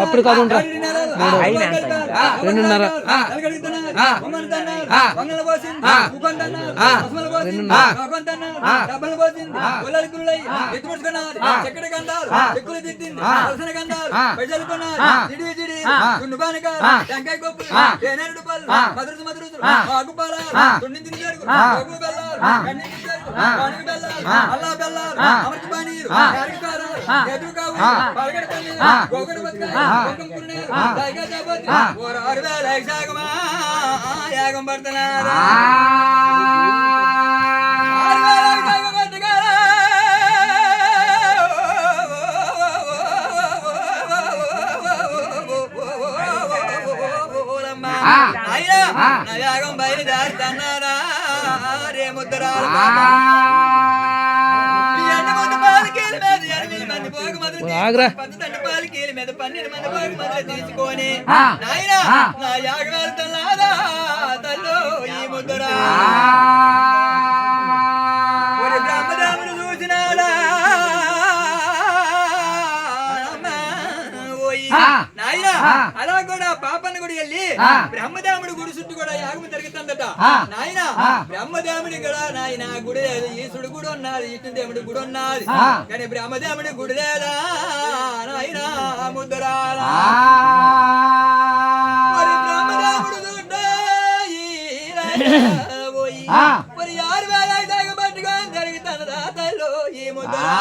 అప్పుడు కాదు ఉంటా. రెండున్నర. అల్లా బెల్లాలు పానీరు ఎదురుకావు గోగడు దైగా జాబోతి ఓర యాగమా యాగం పడుతున్నారు. యాగం బయలుదేరుతున్నారా? రే ముద్దరాలు ఆగ్రా. పాలకీల మీద పన్నెండు మంది పోగుమతులు తీసుకొని. నాయనా నా యాగ వెళ్తున్నాదా తల్లు ఈ ముద్దరా చూసినాడా. నాయనా. అలా కూడా గుడి వెళ్ళి. బ్రహ్మదేవుడి గుడి చుట్టూ కూడా యాగం జరుగుతుందట. నాయనా. బ్రహ్మదేవుడి కూడా నాయన గుడి లేదు ఈశ్వరుడు గుడి ఉన్నది విష్ణుదేవుడి గుడి ఉన్నది. కానీ బ్రహ్మదేవుడి గుడి లేదా నాయనా ముద్దరాలా మరి బ్రహ్మదేవుడు పోయి. మరి ఆరు వేల ఐదు పట్టుగా జరుగుతున్నదా తల్లు ఈ ముద్దరా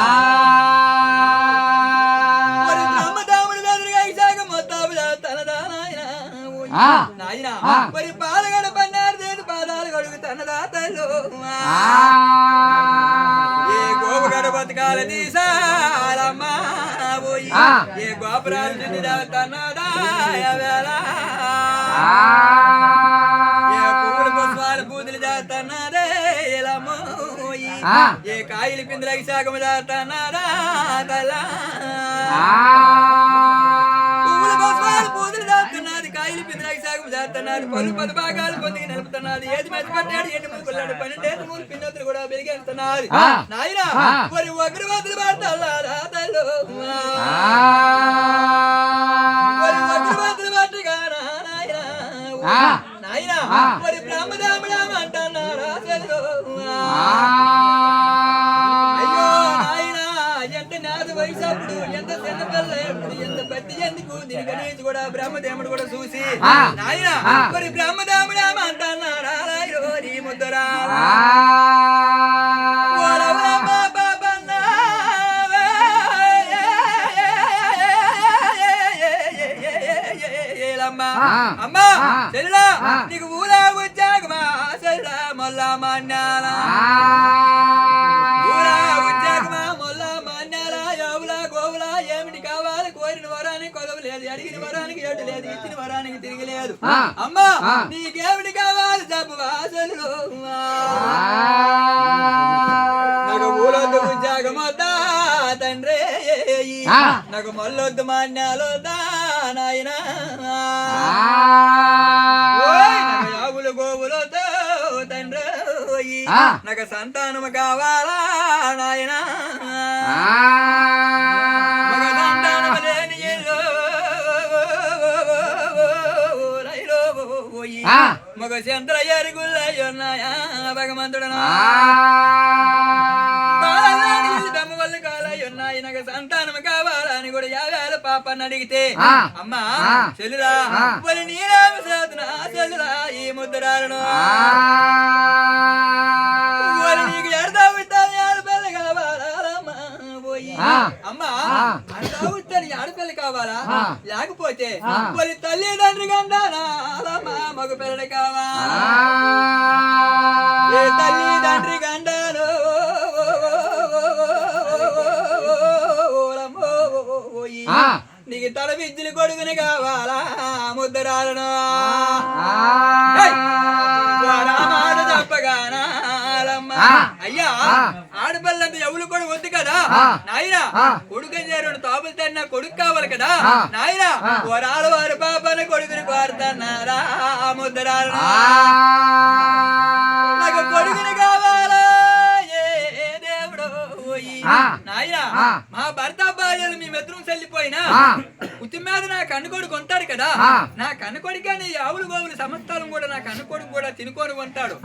మరి పాలగడ పన్నారు దేని పాదాలు కడుగుతున్నదా తల్లు ఏ గోపగడ బతకాల తీసారమ్మా పోయి. ఏ గోపురాలు తిన్నదా ఏ పువ్వులు పుష్పాలు పూజలు చేస్తున్నారే ఇలమ్మోయి ఆ. ఏ కాయలు పిందులకి శాఖము పుష్పాలు పూజలు పిందులకి శాఖము చేస్తున్నది పలు పది భాగాలు పొందికి నిలుపుతున్నది ఏది పట్టాడు ఎన్ని ముగ్గులాడు పన్నెండేది మూడు పిన్నతులు కూడా వెలిగేస్తున్నది ఆ. నాయనా. మరి ఒకరి వదిలి పడతారా తల్లు మరి ఒకరి వదిలి పట్టుగానా నాయనా. మరి అయ్యో నాయనా ఎంత నాది వయసు అప్పుడు ఎంత చిన్న పిల్ల ఎప్పుడు ఎంత బట్టి ఎందుకు దీని గణేష్ కూడా బ్రహ్మదేవుడు కూడా చూసి. నాయనా. మరి బ్రహ్మదేవుడామంటున్నారా రాయో నీ ముద్దరా. అమ్మా. చెల్లిలా. నీకు ఊరా ఉద్యోగమా చెల్లిలా మొల్ల మన్నాలా గోవులా ఏమిటి కావాలి? కోరిన వరానికి కొదవలేదు అడిగిన వరానికి ఏడు లేదు. ఇచ్చిన వరానికి తిరిగి లేదు. అమ్మా. నీకేమిటి కావాలి? చెప్పు. వాసలు నాకు ఊరొద్దు ఉద్యోగమొద్దా తండ్రి. నాకు మల్లొద్దు మాన్యాలొద్దా నాయనా. యాగులు తండ్రి. నాకు సంతానము కావాలా నాయనా. పోయి ఆ. మగ సెంతల ఎరుగున్నాయా భగవంతుడనా నాకు సంతానం కావాలని కూడా యావేల పాపని అడిగితే. అమ్మా. చెల్లురా నీరేమ చెల్లురా ఈ ముద్దురాలను. ఆడపిల్ల కావాలా. లేకపోతే. మరి తల్లిదండ్రి కండానా మగ పిల్లడు కావాలా ఏ తల్లి తండ్రి గండాను. నీకు తల విద్యులు కొడుకుని కావాలా ముద్దరాలను తప్పగానాలమ్మ. ఆ. అయ్యా. ఆడపిల్లంత ఎవరు కూడా వద్దు కదా. నాయనా. కొడుకు రెండు తాపులు తన్నా కొడుకు కావాలి కదా. నాయనా. వరాల వారి పాపని కొడుకుని కోరుతున్నారా ముద్దరాలను నాయనా. మా భర్త అబ్బాయిలు మీ మెత్రం చెల్లిపోయినా. ఉత్తి మీద నా కన్నుకొడు కొంటాడు కదా. నా కన్నుకొడికే నీ ఆవులు గోవులు సమస్తాలం కూడా నా కన్నుకొడుకు కూడా తినుకొని కొంటాడు.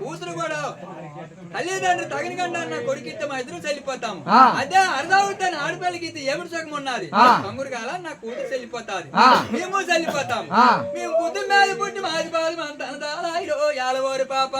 కూతురు కూడా తల్లిదండ్రులు తగిన గంట నా కొడుకిస్తే మా ఇద్దరు చెల్లిపోతాం ఆ. అదే అర్ధవుతాను ఆడపిల్లకి ఇది ఏమిటి సుఖం ఉన్నది. కంగురు కాల నా కూతురు చెల్లిపోతాది. మేము చెల్లిపోతాం. మేము బుద్ధి మీద పుట్టి మాది బాధ మన తన దాలాయిలో యాలవోరు పాప